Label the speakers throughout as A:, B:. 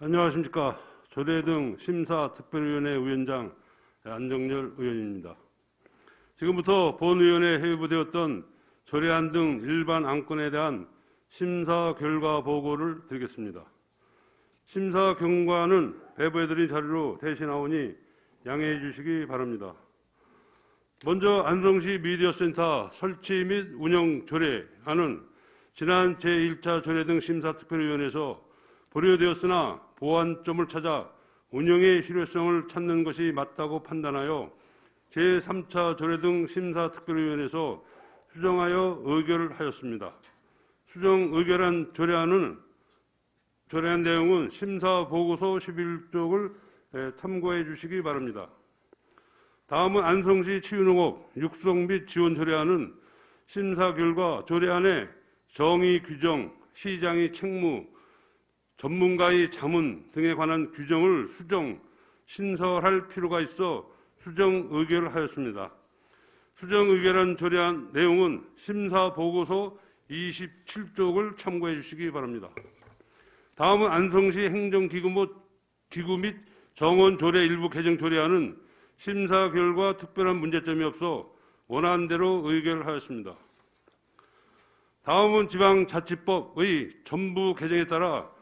A: 안녕하십니까. 조례 등 심사특별위원회 위원장 안정열 의원입니다. 지금부터 본위원회 회부되었던 조례안 등 일반 안건에 대한 심사 결과 보고를 드리겠습니다. 심사 경과는 배부해드린 자료로 대신하오니 양해해 주시기 바랍니다. 먼저 안성시 미디어센터 설치 및 운영 조례안은 지난 제1차 조례 등 심사특별위원회에서 보류되었으나 보완점을 찾아 운영의 실효성을 찾는 것이 맞다고 판단하여 제3차 조례 등 심사특별위원회에서 수정하여 의결을 하였습니다. 수정 의결한 조례안은 조례안 내용은 심사 보고서 11쪽을 참고해 주시기 바랍니다. 다음은 안성시 치유농업 육성 및 지원 조례안은 심사 결과 조례안의 정의 규정, 시장의 책무, 전문가의 자문 등에 관한 규정을 수정, 신설할 필요가 있어 수정 의결을 하였습니다. 수정 의결한 조례안 내용은 심사 보고서 27쪽을 참고해 주시기 바랍니다. 다음은 안성시 행정기구 및 정원 조례 일부 개정 조례안은 심사 결과 특별한 문제점이 없어 원하는 대로 의결하였습니다. 다음은 지방자치법의 전부 개정에 따라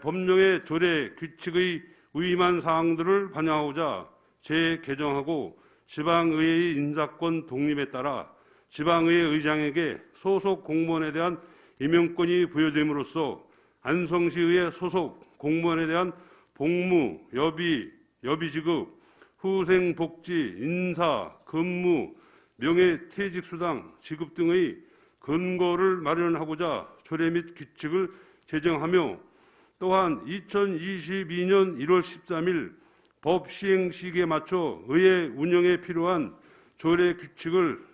A: 법령의 조례 규칙의 위임한 사항들을 반영하고자 재개정하고 지방의회의 인사권 독립에 따라 지방의회 의장에게 소속 공무원에 대한 임명권이 부여됨으로써 안성시의회 소속 공무원에 대한 복무, 여비, 여비지급, 후생복지, 인사, 근무, 명예퇴직수당 지급 등의 근거를 마련하고자 조례 및 규칙을 제정하며 또한 2022년 1월 13일 법 시행 시기에 맞춰 의회 운영에 필요한 조례 규칙을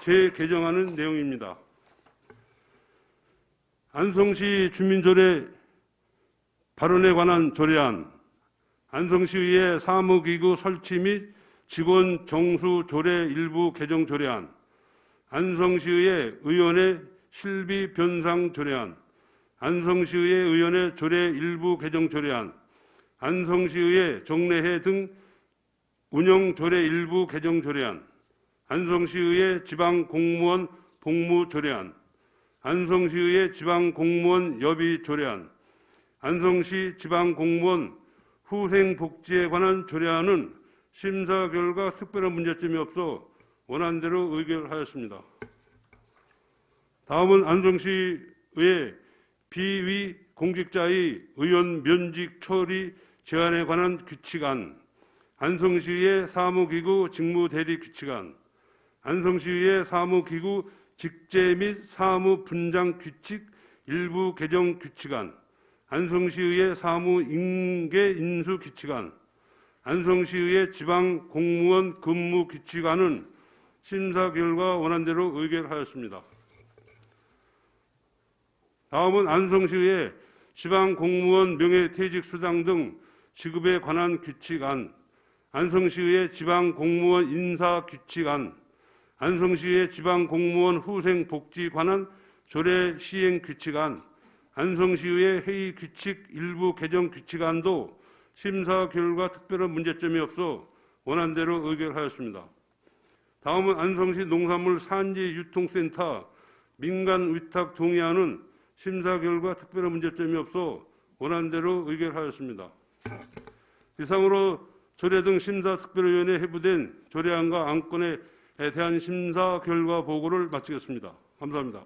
A: 재개정하는 내용입니다. 안성시 주민조례 발언에 관한 조례안, 안성시의회 사무기구 설치 및 직원 정수 조례 일부 개정 조례안, 안성시의회 의원의 실비 변상 조례안, 안성시의회 의원의 조례 일부 개정 조례안, 안성시의회 정례회 등 운영 조례 일부 개정 조례안, 안성시의회 지방 공무원 복무 조례안, 안성시의회 지방 공무원 여비 조례안, 안성시 지방 공무원 후생 복지에 관한 조례안은 심사 결과 특별한 문제점이 없어 원한 대로 의결하였습니다. 다음은 안성시의 비위 공직자의 의원 면직 처리 제한에 관한 규칙안, 안성시의 사무기구 직무대리 규칙안, 안성시의 사무기구 직제 및 사무 분장 규칙 일부 개정 규칙안, 안성시의회 사무 인계 인수 규칙안, 안성시의회 지방 공무원 근무 규칙안은 심사 결과 원안대로 의결하였습니다. 다음은 안성시의 지방 공무원 명예퇴직 수당 등 지급에 관한 규칙안, 안성시의 지방 공무원 인사 규칙안, 안성시의 지방 공무원 후생 복지 관한 조례 시행 규칙안, 안성시의 회의 규칙 일부 개정 규칙안도 심사 결과 특별한 문제점이 없어 원안대로 의결하였습니다. 다음은 안성시 농산물 산지 유통센터 민간 위탁 동의안은 심사 결과 특별한 문제점이 없어 원안대로 의결하였습니다. 이상으로 조례 등 심사 특별위원회 해부된 조례안과 안건에 대한 심사 결과 보고를 마치겠습니다. 감사합니다.